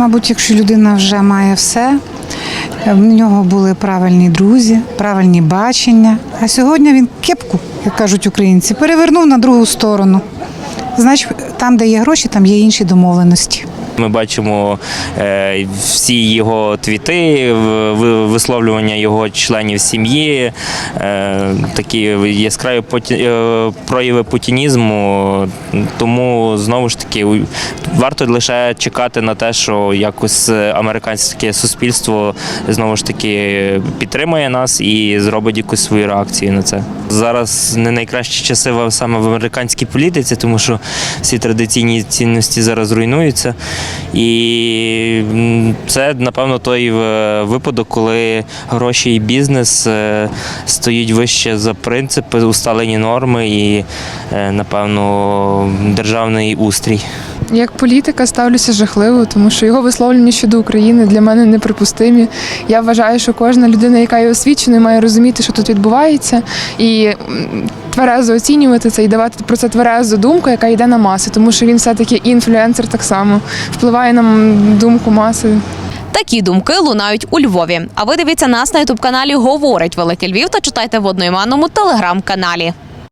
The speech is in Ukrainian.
мабуть, якщо людина вже має все, в нього були правильні друзі, правильні бачення. А сьогодні він кепку, як кажуть українці, перевернув на другу сторону. Значить, там, де є гроші, там є інші домовленості. Ми бачимо е, всі його твіти, ви- висловлювання його членів сім'ї, е, такі яскраві е, прояви путінізму. Тому знову ж таки варто лише чекати на те, що якось американське суспільство знову ж таки підтримує нас і зробить якусь свою реакцію на це. Зараз не найкращі часи саме в американській політиці, тому що всі традиційні цінності зараз руйнуються. І це, напевно, той е, випадок, коли гроші і бізнес е, стоять вище за принципи, усталені норми і, е, напевно, державний устрій. Як політика ставлюся жахливо, тому що його висловлення щодо України для мене неприпустимі. Я вважаю, що кожна людина, яка є освіченою, має розуміти, що тут відбувається, і тверезо оцінювати це і давати про це тверезу думку, яка йде на маси, тому що він все-таки інфлюенсер так само впливає на думку маси. Такі думки лунають у Львові. А ви дивіться нас на ютуб каналі Говорить Великий Львів та читайте в одноіменному телеграм-каналі.